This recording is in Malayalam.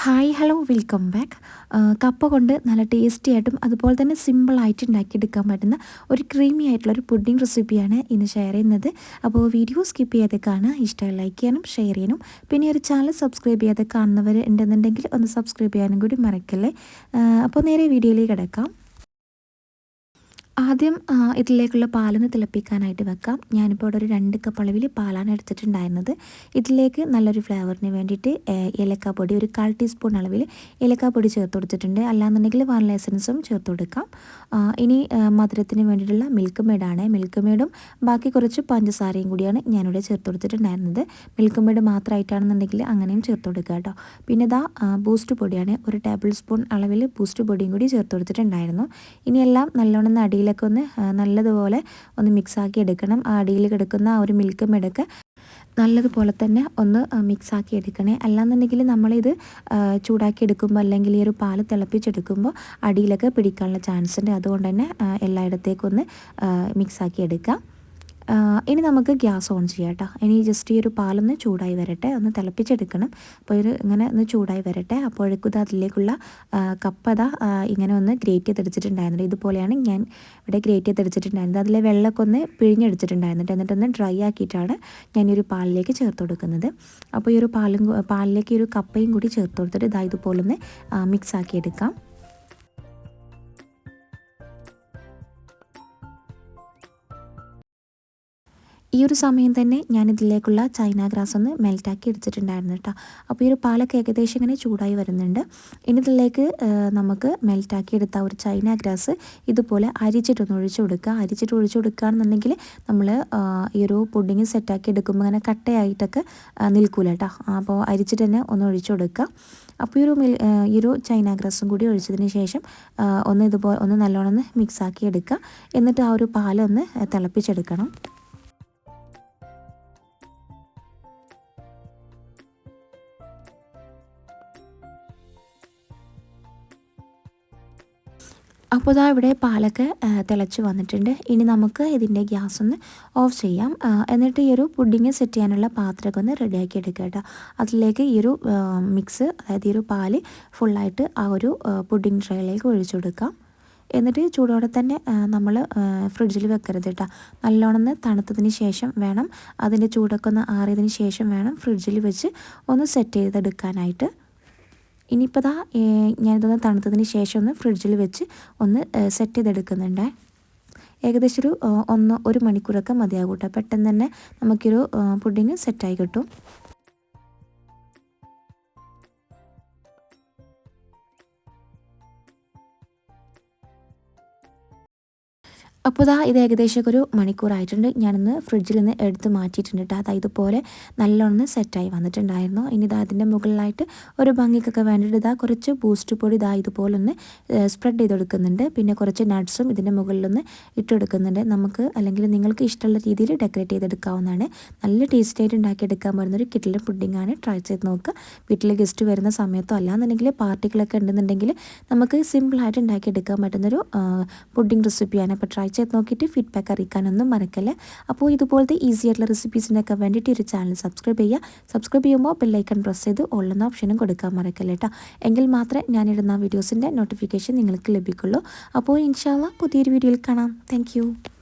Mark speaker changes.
Speaker 1: ഹായ് ഹലോ വെൽക്കം ബാക്ക് കപ്പ കൊണ്ട് നല്ല ടേസ്റ്റി ആയിട്ടും അതുപോലെ തന്നെ സിമ്പിളായിട്ട് ഉണ്ടാക്കിയെടുക്കാൻ പറ്റുന്ന ഒരു ക്രീമി ആയിട്ടുള്ള ഒരു പുഡിംഗ് റെസിപ്പിയാണ് ഇന്ന് ഷെയർ ചെയ്യുന്നത്. അപ്പോൾ വീഡിയോ സ്കിപ്പ് ചെയ്യാതെ കാണുക ഇഷ്ടം ലൈക്ക് ചെയ്യാനും ഷെയർ ചെയ്യാനും. പിന്നെ ഒരു ചാനൽ സബ്സ്ക്രൈബ് ചെയ്യാതെ കാണുന്നവർ ഉണ്ടെന്നുണ്ടെങ്കിൽ ഒന്ന് സബ്സ്ക്രൈബ് ചെയ്യാനും കൂടി മറക്കല്ലേ? അപ്പോൾ നേരെ വീഡിയോയിലേക്ക് കിടക്കാം. ആദ്യം ഇതിലേക്കുള്ള പാലൊന്ന് തിളപ്പിക്കാനായിട്ട് വെക്കാം. ഞാനിപ്പോൾ ഇവിടെ ഒരു രണ്ട് കപ്പ് അളവിൽ പാലാണ് എടുത്തിട്ടുണ്ടായിരുന്നത്. ഇതിലേക്ക് നല്ലൊരു ഫ്ലേവറിന് വേണ്ടിയിട്ട് ഏലക്കാപ്പൊടി ഒരു കാൽ ടീസ്പൂൺ അളവിൽ ഏലക്കാപ്പൊടി ചേർത്ത് കൊടുത്തിട്ടുണ്ട്. അല്ലാന്നുണ്ടെങ്കിൽ വാനില എസൻസും ചേർത്ത് കൊടുക്കാം. ഇനി മധുരത്തിന് വേണ്ടിയിട്ടുള്ള മിൽക്ക് മേഡാണ് മിൽക്ക് മേഡും ബാക്കി കുറച്ച് പഞ്ചസാരയും കൂടിയാണ് ഞാനിവിടെ ചേർത്ത് കൊടുത്തിട്ടുണ്ടായിരുന്നത്. മിൽക്ക് മേഡ് മാത്രമായിട്ടാണെന്നുണ്ടെങ്കിൽ അങ്ങനെയും ചേർത്ത് കൊടുക്കുക കേട്ടോ. പിന്നെ ഇതാ ബൂസ്റ്റ് പൊടിയാണ്. ഒരു ടേബിൾ സ്പൂൺ അളവിൽ ബൂസ്റ്റ് പൊടിയും കൂടി ചേർത്ത് കൊടുത്തിട്ടുണ്ടായിരുന്നു. ഇനിയെല്ലാം നല്ലോണം അടിയിൽ അടിയിലൊക്കെ ഒന്ന് നല്ലതുപോലെ ഒന്ന് മിക്സാക്കി എടുക്കണം. ആ അടിയിൽ കിടക്കുന്ന ആ ഒരു മിൽക്ക് മെടുക്ക് നല്ലതുപോലെ തന്നെ ഒന്ന് മിക്സാക്കി എടുക്കണേ. അല്ലാന്നുണ്ടെങ്കിൽ നമ്മളിത് ചൂടാക്കി എടുക്കുമ്പോൾ അല്ലെങ്കിൽ ഈ ഒരു പാൽ തിളപ്പിച്ചെടുക്കുമ്പോൾ അടിയിലൊക്കെ പിടിക്കാനുള്ള ചാൻസ് ഉണ്ട് അതുകൊണ്ട് തന്നെ എല്ലായിടത്തേക്കൊന്ന് മിക്സാക്കി എടുക്കാം. ഇനി നമുക്ക് ഗ്യാസ് ഓൺ ചെയ്യാം കേട്ടോ. ഇനി ജസ്റ്റ് ഈ ഒരു പാലൊന്ന് ചൂടായി വരട്ടെ. ഒന്ന് തിളപ്പിച്ചെടുക്കണം. അപ്പോൾ ഇത് ഇങ്ങനെ ഒന്ന് ചൂടായി വരട്ടെ. അപ്പോഴേക്കും ഇത് അതിലേക്കുള്ള കപ്പത ഇങ്ങനെ ഒന്ന് ഗ്രേറ്റ് ചെയ്തെടുത്തിട്ടുണ്ടായിരുന്നു ഇതുപോലെയാണ് ഞാൻ ഇവിടെ ഗ്രേറ്റ് ചെയ്തെടുത്തിട്ടുണ്ടായിരുന്നത് അതിലെ വെള്ളമൊക്കെ ഒന്ന് പിഴിഞ്ഞെടുത്തിട്ടുണ്ടായിരുന്നിട്ട് എന്നിട്ടൊന്ന് ഡ്രൈ ആക്കിയിട്ടാണ് ഞാൻ ഈ ഒരു പാലിലേക്ക് ചേർത്ത് കൊടുക്കുന്നത്. അപ്പോൾ ഈ ഒരു പാലും പാലിലേക്ക് ഒരു കപ്പയും കൂടി ചേർത്ത് കൊടുത്തിട്ട് ഇതാ ഇതുപോലെ ഒന്ന് മിക്സ് ആക്കി ഈ ഒരു സമയം തന്നെ ഞാൻ ഇതിലേക്കുള്ള ചൈന ഗ്രാസ് ഒന്ന് മെൽറ്റാക്കി എടുത്തിട്ടുണ്ടായിരുന്നു കേട്ടോ. അപ്പോൾ ഈ ഒരു പാലൊക്കെ ഏകദേശം ഇങ്ങനെ ചൂടായി വരുന്നുണ്ട്. ഇനി ഇതിലേക്ക് നമുക്ക് മെൽറ്റാക്കി എടുത്ത ഒരു ചൈന ഗ്രാസ് ഇതുപോലെ അരിച്ചിട്ടൊന്ന് ഒഴിച്ചു കൊടുക്കുക. അരിച്ചിട്ട് ഒഴിച്ചു കൊടുക്കുകയാണെന്നുണ്ടെങ്കിൽ നമ്മൾ ഈ ഒരു പുഡിങ് സെറ്റാക്കി എടുക്കുമ്പോൾ ഇങ്ങനെ കട്ടയായിട്ടൊക്കെ നിൽക്കൂല കേട്ടോ. അപ്പോൾ അരിച്ചിട്ട് തന്നെ ഒന്ന് ഒഴിച്ചു കൊടുക്കുക. അപ്പോൾ ഈ ഒരു ഈ ഒരു ചൈന ഗ്രാസും കൂടി ഒഴിച്ചതിന് ശേഷം ഒന്ന് ഇതുപോലെ ഒന്ന് നല്ലോണം മിക്സാക്കി എടുക്കുക. എന്നിട്ട് ആ ഒരു പാലൊന്ന് തിളപ്പിച്ചെടുക്കണം. അപ്പോൾ ഇതാ ഇവിടെ പാലൊക്കെ തിളച്ച് വന്നിട്ടുണ്ട്. ഇനി നമുക്ക് ഇതിന്റെ ഗ്യാസ് ഒന്ന് ഓഫ് ചെയ്യാം. എന്നിട്ട് ഈ ഒരു പുഡിങ് സെറ്റ് ചെയ്യാനുള്ള പാത്രമൊക്കെ ഒന്ന് റെഡിയാക്കി എടുക്കുക കേട്ടോ. അതിലേക്ക് ഈ ഒരു മിക്സ് അതായത് ഈ ഒരു പാൽ ഫുള്ളായിട്ട് ആ ഒരു പുഡിങ് ട്രേയിലേക്ക് ഒഴിച്ചു കൊടുക്കാം. എന്നിട്ട് ചൂടോടെ തന്നെ നമ്മൾ ഫ്രിഡ്ജിൽ വെക്കരുത് കേട്ടോ. നല്ലോണം തണുത്തതിന് ശേഷം വേണം അതിന്റെ ചൂടൊക്കെ ഒന്ന് ആറിയതിന് ശേഷം വേണം ഫ്രിഡ്ജിൽ വെച്ച് ഒന്ന് സെറ്റ് ചെയ്തെടുക്കാനായിട്ട്. ഇനിയിപ്പോൾ ദാ ഞാനിതൊന്ന് തണുത്തതിന് ശേഷം ഒന്ന് ഫ്രിഡ്ജിൽ വെച്ച് ഒന്ന് സെറ്റ് ചെയ്തെടുക്കുന്നുണ്ട്. ഏകദേശം ഒരു ഒന്ന് ഒരു മണിക്കൂറൊക്കെ മതിയാകും കേട്ടോ പെട്ടെന്ന് തന്നെ നമുക്കൊരു പുഡിങ് സെറ്റായി കിട്ടും. അപ്പോൾ ഇതാ ഇത് ഏകദേശം ഒരു മണിക്കൂറായിട്ടുണ്ട്. ഞാനിന്ന് ഫ്രിഡ്ജിൽ നിന്ന് എടുത്ത് മാറ്റിയിട്ടുണ്ട് കേട്ടോ അതായത് ഇതുപോലെ നല്ലോണം സെറ്റായി വന്നിട്ടുണ്ടായിരുന്നു. ഇനി ഇതാ അതിന്റെ മുകളിലായിട്ട് ഒരു ഭംഗിക്കൊക്കെ വേണ്ടിയിട്ട് ഇതാ കുറച്ച് ബൂസ്റ്റ് പൊടി ഇതാ ഇതുപോലെ ഒന്ന് സ്പ്രെഡ് ചെയ്ത് കൊടുക്കുന്നുണ്ട് പിന്നെ കുറച്ച് നട്ട്സും ഇതിന്റെ മുകളിലൊന്ന് ഇട്ടെടുക്കുന്നുണ്ട്. നമുക്ക് അല്ലെങ്കിൽ നിങ്ങൾക്ക് ഇഷ്ടമുള്ള രീതിയിൽ ഡെക്കറേറ്റ് ചെയ്തെടുക്കാവുന്നതാണ്. നല്ല ടേസ്റ്റായിട്ട് ഉണ്ടാക്കിയെടുക്കാൻ പറ്റുന്ന ഒരു കിറ്റിലും പുഡിങ്ങാണ് ട്രൈ ചെയ്ത് നോക്കുക. വീട്ടിൽ ഗസ്റ്റ് വരുന്ന സമയത്തോ അല്ലാന്നുണ്ടെങ്കിൽ പാർട്ടികളൊക്കെ ഉണ്ടെന്നുണ്ടെങ്കിൽ നമുക്ക് സിമ്പിളായിട്ട് ഉണ്ടാക്കിയെടുക്കാൻ പറ്റുന്നൊരു പുഡിംഗ് റെസിപ്പിയാണ്. അപ്പോൾ ട്രൈ ചെയ്ത് നോക്കിയിട്ട് ഫീഡ്ബാക്ക് അറിയിക്കാനൊന്നും മറക്കല്ലേ. അപ്പോൾ ഇതുപോലത്തെ ഈസി ആയിട്ടുള്ള റെസിപ്പീസിനൊക്കെ വേണ്ടിയിട്ട് ഒരു ചാനൽ സബ്സ്ക്രൈബ് ചെയ്യുക. സബ്സ്ക്രൈബ് ചെയ്യുമ്പോൾ ബെല്ലൈക്കൺ പ്രസ് ചെയ്ത് ഉള്ളുന്ന ഓപ്ഷനും കൊടുക്കാൻ മറക്കല്ലേ കേട്ടോ എങ്കിൽ മാത്രമേ ഞാനിടുന്ന വീഡിയോസിന്റെ നോട്ടിഫിക്കേഷൻ നിങ്ങൾക്ക് ലഭിക്കുള്ളൂ. അപ്പോൾ ഇൻഷാല്ല പുതിയൊരു വീഡിയോയിൽ കാണാം. താങ്ക്